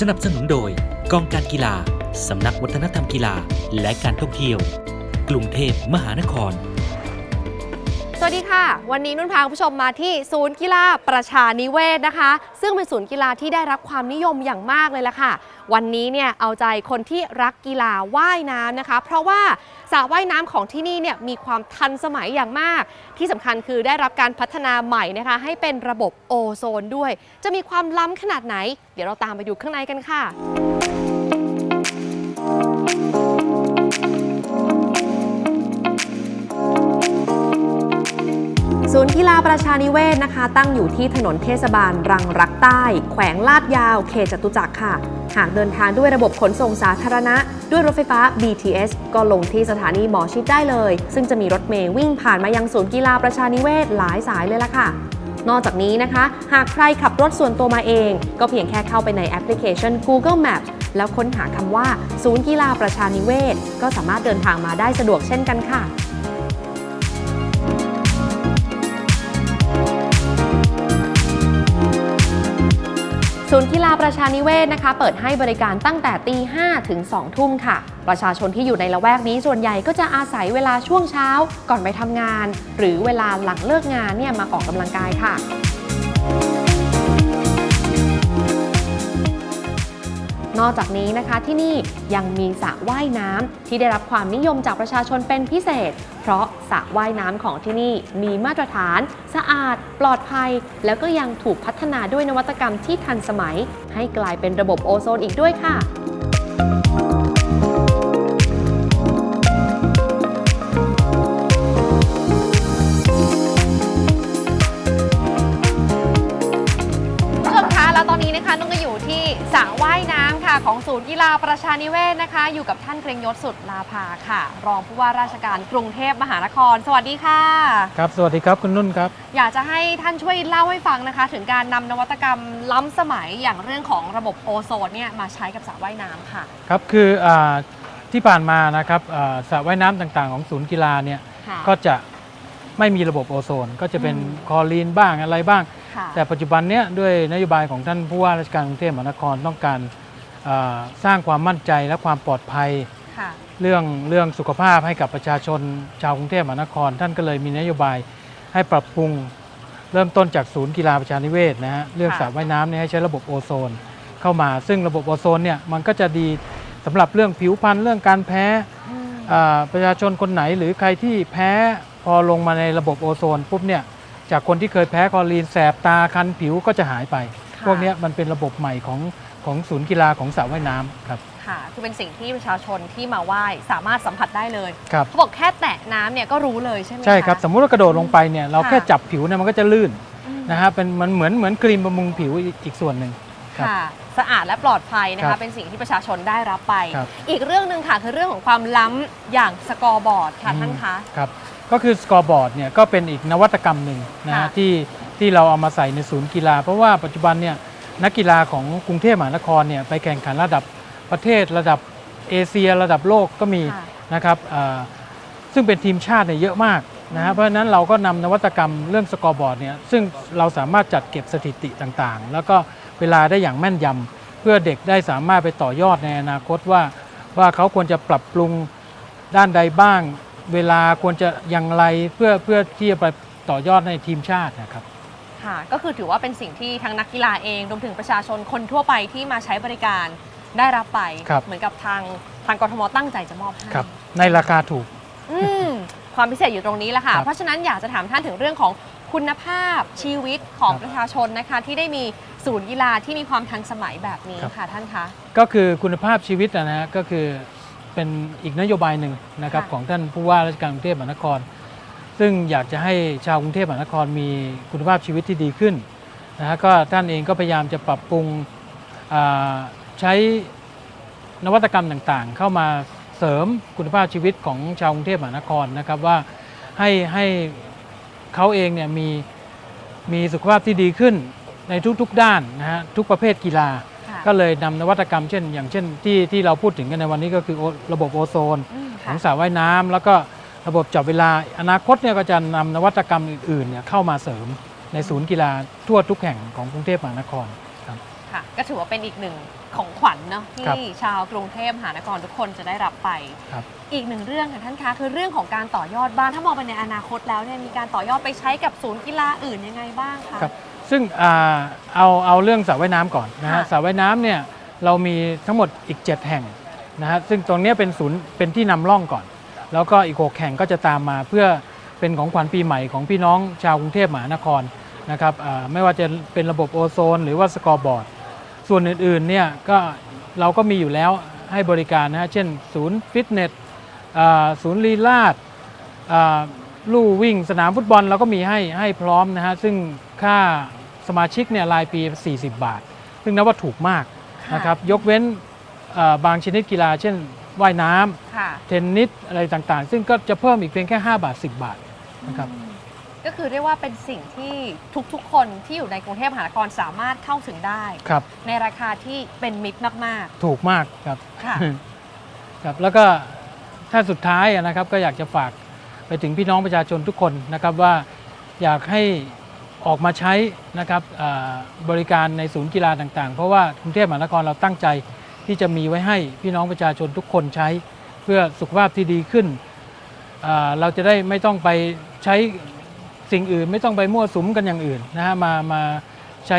สนับสนุนโดยกองการกีฬา สำนักวัฒนธรรมกีฬา และการท่องเที่ยว กรุงเทพมหานคร สวัสดีค่ะ วันนี้นุ่นพาคุณผู้ชมมาที่ศูนย์กีฬาประชานิเวศนะคะ ซึ่งเป็นศูนย์กีฬาที่ได้รับความนิยมอย่างมากเลยล่ะค่ะ วันนี้เนี่ยเอาใจคนที่รักกีฬาว่ายน้ำนะคะ เพราะว่าสระว่ายน้ำของที่นี่เนี่ยมีความทันสมัยอย่างมาก ที่สำคัญคือได้รับการพัฒนาใหม่นะคะให้เป็นระบบโอโซนด้วย จะมีความล้ำขนาดไหน เดี๋ยวเราตามไปดูข้างในกันค่ะ ศูนย์กีฬาประชานิเวศนะคะ ตั้งอยู่ที่ถนนเทศบาลรังรักใต้ แขวงลาดยาวเขตจตุจักรค่ะ หากเดินทางด้วยระบบขนส่งสาธารณะ ด้วยรถไฟฟ้า BTS ก็ลงที่สถานีหมอชิดได้เลย ซึ่งจะมีรถเมย์วิ่งผ่านมายังศูนย์กีฬาประชานิเวศหลายสายเลยล่ะค่ะนอกจากนี้นะคะ หากใครขับรถส่วนตัวมาเอง ก็เพียงแค่เข้าไปในแอปพลิเคชัน Google Maps แล้วค้นหาคำว่า ศูนย์กีฬาประชานิเวศ ก็สามารถเดินทางมาได้สะดวกเช่นกันค่ะ ศูนย์กีฬาประชานิเวศนะคะ เปิดให้บริการตั้งแต่ตี5ถึง2ทุ่มค่ะ ประชาชนที่อยู่ในละแวกนี้ส่วนใหญ่ก็จะอาศัยเวลาช่วงเช้าก่อนไปทำงาน หรือเวลาหลังเลิกงานเนี่ยมาออกกำลังกายค่ะ นอกจากนี้นะคะที่นี่ยังมีสระว่ายน้ำที่ได้รับความนิยมจากประชาชนเป็นพิเศษ เพราะสระว่ายน้ำของที่นี่มีมาตรฐาน สะอาด ปลอดภัย แล้วก็ยังถูกพัฒนาด้วยนวัตกรรมที่ทันสมัย ให้กลายเป็นระบบโอโซนอีกด้วยค่ะ ศูนย์กีฬาประชานิเวศนะคะ อยู่กับท่านเกรงยศสุดลาภาค่ะ รองผู้ว่าราชการกรุงเทพมหานคร สวัสดีค่ะ ครับ สวัสดีครับคุณนุ่นครับ อยากจะให้ท่านช่วยเล่าให้ฟังนะคะ ถึงการนำนวัตกรรมล้ำสมัยอย่างเรื่องของระบบโอโซนเนี่ยมาใช้กับสระว่ายน้ำค่ะ ครับคืออาที่ผ่านมานะครับอ่าสระว่ายน้ำต่างๆ ของศูนย์กีฬาเนี่ยค่ะก็จะไม่มีระบบโอโซน ก็จะเป็นอืมคลอรีนบ้างอะไรบ้างค่ะแต่ปัจจุบันเนี้ยด้วยนโยบายของท่านผู้ว่าราชการกรุงเทพมหานครต้องการอ่า สร้างความมั่นใจและความปลอดภัยค่ะเรื่องเรื่องสุขภาพให้กับประชาชนชาวกรุงเทพมหานคร ท่านก็เลยมีนโยบายให้ปรับปรุงเริ่มต้นจากศูนย์กีฬาประชานิเวศนะฮะเรื่องค่ะสระว่ายน้ำเนี่ยให้ใช้ระบบโอโซน เข้ามาซึ่งระบบโอโซนเนี่ยมันก็จะดีสำหรับเรื่องผิวพรรณเรื่องการแพ้อืมอ่าประชาชนคนไหนหรือใครที่แพ้พอลงมาในระบบโอโซนปุ๊บเนี่ยจากคนที่เคยแพ้คลอรีนแสบตาคันผิวก็จะหายไปค่ะพวกเนี้ยมันเป็นระบบใหม่ของ ของศูนย์กีฬาของสระว่ายน้ำครับ ค่ะ คือเป็นสิ่งที่ประชาชนที่มาไหว้สามารถสัมผัสได้เลย ครับ เขาบอกแค่แตะน้ำเนี่ยก็รู้เลยใช่ไหมะ ใช่ครับ สมมุติว่ากระโดดลงไปเนี่ยเราค่ะ แค่จับผิวเนี่ยมันก็จะลื่นอืมนะฮะเป็นมันเหมือนเหมือนครีมบำรุงผิวอีกอีกส่วนหนึ่ง ครับค่ะ สะอาดและปลอดภัยนะครัคะ บเป็นสิ่งที่ประชาชนได้รับไป ครับ อีกเรื่องหนึ่งค่ะคือเรื่องของความล้ำอย่างสกอร์บอร์ดค่ะท่านคะ ครับก็คือสกอร์บอร์ดเนี่ยก็เป็นอีกนวัตกรรมหนึ่งนะฮะค่ะที่ที่เราเอามาใส่ในศูนย์กีฬา เพราะว่าปัจจุบันเนี่ย นักกีฬาของกรุงเทพมหานครเนี่ยไปแข่งขันระดับประเทศระดับเอเชียระดับโลกก็มีค่ะนะครับอ่าซึ่งเป็นทีมชาติเนี่ยเยอะมากนะฮะเพราะฉะนั้นเราก็นำนวัตกรรมเรื่องสกอร์บอร์ดเนี่ยซึ่งเราสามารถจัดเก็บสถิติต่างๆ แล้วก็เวลาได้อย่างแม่นยำเพื่อเด็กได้สามารถไปต่อยอดในอนาคตว่า ว่าเขาควรจะปรับปรุงด้านใดบ้าง เวลาควรจะอย่างไรเพื่อเพื่อที่จะไปต่อยอดในทีมชาตินะครับ ค่ะ ก็คือถือว่าเป็นสิ่งที่ทั้งนักกีฬาเองรวมถึงประชาชนคนทั่วไปที่มาใช้บริการได้รับไป ครับ เหมือนกับทางทางกทมตั้งใจจะมอบให้ครับ ในราคาถูก อืมความพิเศษอยู่ตรงนี้แหละค่ะ ครับเพราะฉะนั้นอยากจะถามท่านถึงเรื่องของคุณภาพชีวิตของครับประชาชนนะคะ ที่ได้มีศูนย์กีฬาที่มีความทันสมัยแบบนี้ครับ ค่ะท่านคะ ก็คือคุณภาพชีวิตนะฮะก็คือเป็นอีกนโยบายหนึ่งนะครับค่ะ ของท่านผู้ว่าราชการกรุงเทพมหานคร ซึ่งอยากจะให้ชาวกรุงเทพมหานครมีคุณภาพชีวิตที่ดีขึ้นนะฮะก็ท่านเองก็พยายามจะปรับปรุงอ่าใช้นวัตกรรมต่างๆ เข้ามาเสริมคุณภาพชีวิตของชาวกรุงเทพมหานครนะครับว่าให้ให้เขาเองเนี่ยมีมีสุขภาพที่ดีขึ้นในทุกๆด้านนะฮะทุกประเภทกีฬาค่ะก็เลยนำนวัตกรรมเช่น อย่างเช่นที่ที่เราพูดถึงกันในวันนี้ก็คือโอระบบโอโซนอืมขค่ะองสระว่ายน้ำแล้วก็ ระบบจับเวลาอนาคตเนี่ยก็จะนำนวัตกรรมอื่นๆเนี่ยเข้ามาเสริมในศูนย์กีฬาทั่วทุกแห่งของกรุงเทพมหานครครับค่ะ ก็ถือว่าเป็นอีกหนึ่งของขวัญเนาะครับที่ชาวกรุงเทพมหานครทุกคนจะได้รับไป ครับ อีกหนึ่งเรื่องค่ะท่านคะคือเรื่องของการต่อยอดบ้านถ้ามองไปในอนาคตแล้วเนี่ยมีการต่อยอดไปใช้กับศูนย์กีฬาอื่นยังไงบ้างคะ ครับ ซึ่งอ่าเอาเอาเรื่องสระว่ายน้ำก่อนนะฮะค่ะ สระว่ายน้ำเนี่ยเรามีทั้งหมดอีก 7 แห่งนะฮะซึ่งตรงเนี้ยเป็นศูนย์เป็นที่นำร่องก่อน แล้วก็อีก 6 แห่งก็จะตามมาเพื่อเป็นของขวัญปีใหม่ของพี่น้องชาวกรุงเทพมหานครนะครับอ่าไม่ว่าจะเป็นระบบโอโซน หรือว่าสกอร์บอร์ด ส่วนอื่นๆเนี่ยก็เราก็มีอยู่แล้วให้บริการนะฮะเช่น ศูนย์ฟิตเนสอ่าศูนย์ลีลาดอ่าลู่วิ่งสนามฟุตบอลเราก็มีให้ให้พร้อมนะฮะซึ่งค่าสมาชิกเนี่ยรายปี 40 บาท ซึ่งนับว่าถูกมากค่ะนะครับยกเว้นอ่าบางชนิดกีฬา เช่น ว่ายน้ำค่ะ เทนนิสอะไรต่างๆ ซึ่งก็จะเพิ่มอีกเพียงแค่ 5 บาท 10 บาทนะครับอืมก็คือเรียกว่าเป็นสิ่งที่ทุกๆ คนที่อยู่ในกรุงเทพมหานครสามารถเข้าถึงได้ ครับในราคาที่เป็นมิตรมากถูกมากครับ ๆ ค่ะ ครับแล้วก็ถ้าสุดท้ายอะนะครับก็อยากจะฝากไปถึงพี่น้องประชาชนทุกคนนะครับว่าอยากให้ออกมาใช้นะครับอ่าบริการในศูนย์กีฬาต่างๆ เพราะว่ากรุงเทพมหานครเราตั้งใจ ที่จะมีไว้ให้พี่น้องประชาชนทุกคนใช้ เพื่อสุขภาพที่ดีขึ้นอ่าเราจะได้ไม่ต้องไปใช้สิ่งอื่น ไม่ต้องไปมั่วสุมกันอย่างอื่นนะฮะมามาใช้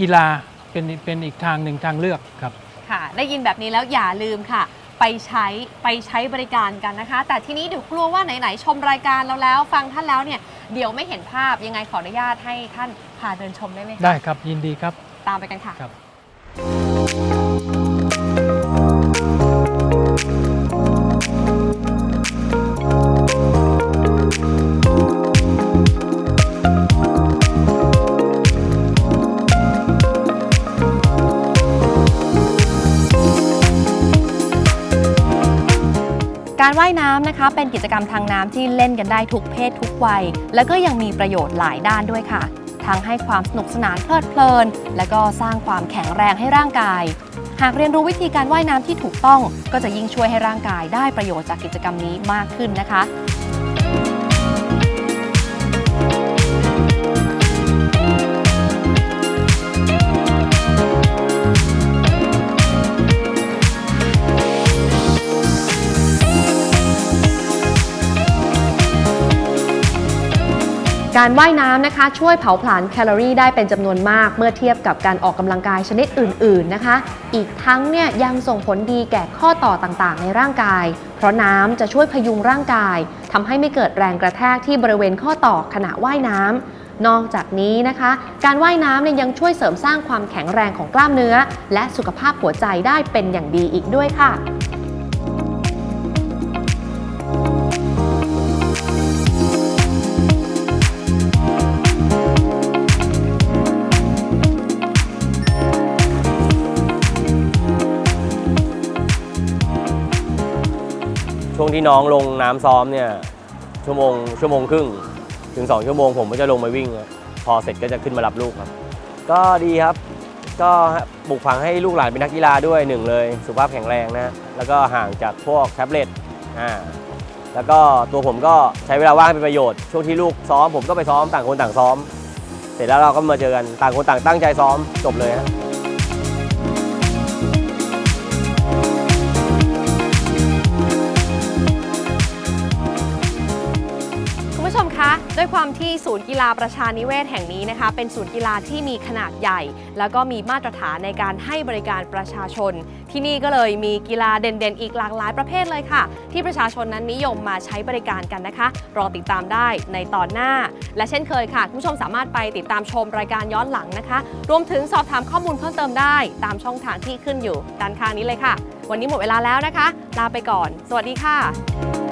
กีฬาเป็นเป็นอีกทางหนึ่งทางเลือกครับค่ะ ได้ยินแบบนี้แล้วอย่าลืมค่ะ ไปใช้ไปใช้บริการกันนะคะ แต่ทีนี้เดี๋ยวกลัวว่าไหนๆชมรายการเราแล้ว ฟังท่านแล้วเนี่ยเดี๋ยวไม่เห็นภาพยังไงขออนุญาตให้ท่านพาเดินชมได้ไหมคะได้ครับยินดีครับตามไปกันค่ะครับ การว่ายน้ำนะคะ เป็นกิจกรรมทางน้ำที่เล่นกันได้ทุกเพศทุกวัย และก็ยังมีประโยชน์หลายด้านด้วยค่ะ ทั้งให้ความสนุกสนานเพลิดเพลิน และก็สร้างความแข็งแรงให้ร่างกาย หากเรียนรู้วิธีการว่ายน้ำที่ถูกต้อง ก็จะยิ่งช่วยให้ร่างกายได้ประโยชน์จากกิจกรรมนี้มากขึ้นนะคะ การว่ายน้ำนะคะ ช่วยเผาผลาญแคลอรี่ได้เป็นจำนวนมาก เมื่อเทียบกับการออกกำลังกายชนิดอื่น ๆนะคะ อีกทั้งเนี่ยยังส่งผลดีแก่ข้อต่อต่างๆ ในร่างกาย เพราะน้ำจะช่วยพยุงร่างกายทำให้ไม่เกิดแรงกระแทกที่บริเวณข้อต่อขณะว่ายน้ำนอกจากนี้นะคะ การว่ายน้ำเนี่ยยังช่วยเสริมสร้างความแข็งแรงของกล้ามเนื้อ และสุขภาพหัวใจได้เป็นอย่างดีอีกด้วยค่ะ ที่น้องลงน้ำซ้อมเนี่ยชั่วโมงชั่วโมงครึ่งถึง 2 ชั่วโมงผมก็จะลงไปวิ่ง พอเสร็จก็จะขึ้นมารับลูกครับ ก็ดีครับ ก็ปลูกฝังให้ลูกหลานเป็นนักกีฬาด้วยหนึ่งเลย สุขภาพแข็งแรงนะแล้วก็ห่างจากพวกแท็บเล็ตอ่าแล้วก็ตัวผมก็ใช้เวลาว่างเป็นประโยชน์ ช่วงที่ลูกซ้อมผมก็ไปซ้อมต่างคนต่างซ้อม เสร็จแล้วเราก็มาเจอกันต่างคนต่างตั้งใจซ้อมจบเลยฮะ ด้วยความที่ศูนย์กีฬาประชานิเวศแห่งนี้นะคะ เป็นศูนย์กีฬาที่มีขนาดใหญ่ แล้วก็มีมาตรฐานในการให้บริการประชาชน ที่นี่ก็เลยมีกีฬาเด่นๆ อีกหลากหลายประเภทเลยค่ะ ที่ประชาชนนั้นนิยมมาใช้บริการกันนะคะ รอติดตามได้ในตอนหน้า และเช่นเคยค่ะคุณผู้ชมสามารถไปติดตามชมรายการย้อนหลังนะคะ รวมถึงสอบถามข้อมูลเพิ่มเติมได้ ตามช่องทางที่ขึ้นอยู่ด้านข้างนี้เลยค่ะ วันนี้หมดเวลาแล้วนะคะ ลาไปก่อน สวัสดีค่ะ